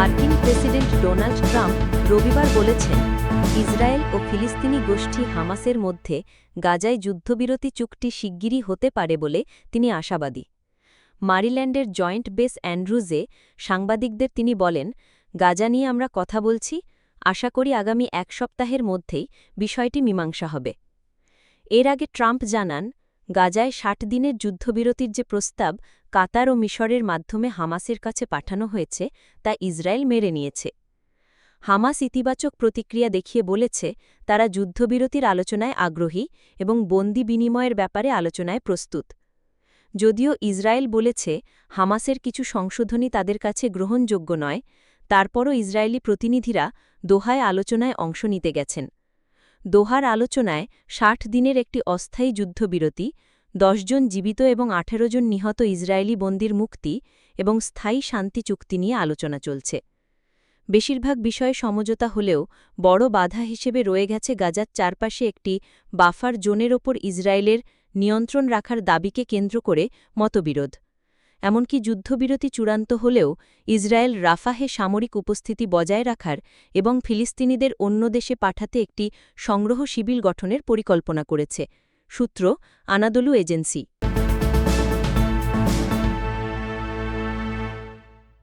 মার্কিন president Donald Trump রবিবার বলেছেন, ইসরায়েল ও ফিলিস্তিনি গোষ্ঠী হামাসের মধ্যে গাজায় যুদ্ধবিরতি চুক্তি শিগগিরই হতে পারে বলে তিনি আশাবাদী। মারিল্যান্ডের জয়েন্ট বেস অ্যান্ড্রুজে সাংবাদিকদের তিনি বলেন, গাজা নিয়ে আমরা কথা বলছি, আশা করি আগামী এক সপ্তাহের মধ্যেই বিষয়টি মীমাংসা হবে। এর আগে ট্রাম্প জানান গাজায় ষাট দিনের যুদ্ধবিরতির যে প্রস্তাব কাতার ও মিশরের মাধ্যমে হামাসের কাছে পাঠানো হয়েছে, তা ইসরায়েল মেরে নিয়েছে। হামাস ইতিবাচক প্রতিক্রিয়া দেখিয়ে বলেছে, তারা যুদ্ধবিরতির আলোচনায় আগ্রহী এবং বন্দি বিনিময়ের ব্যাপারে আলোচনায় প্রস্তুত। যদিও ইসরায়েল বলেছে, হামাসের কিছু সংশোধনী তাদের কাছে গ্রহণযোগ্য নয়, তারপরও ইসরায়েলি প্রতিনিধিরা দোহায় আলোচনায় অংশ নিতে গেছেন। দোহার আলোচনায় ষাট দিনের একটি অস্থায়ী যুদ্ধবিরতি জন জীবিত এবং ১৮ জন নিহত ইসরায়েলি বন্দির মুক্তি এবং স্থায়ী শান্তি চুক্তি নিয়ে আলোচনা চলছে। বেশিরভাগ বিষয়ে সমঝোতা হলেও বড় বাধা হিসেবে রয়ে গেছে গাজার চারপাশে একটি বাফার জোনের ওপর ইসরায়েলের নিয়ন্ত্রণ রাখার দাবিকে কেন্দ্র করে মতবিরোধ। এমনকি যুদ্ধবিরতি চূড়ান্ত হলেও ইসরায়েল রাফাহে সামরিক উপস্থিতি বজায় রাখার এবং ফিলিস্তিনিদের অন্য দেশে পাঠাতে একটি সংগ্রহ শিবির গঠনের পরিকল্পনা করেছে, সূত্র আনাদলু এজেন্সি।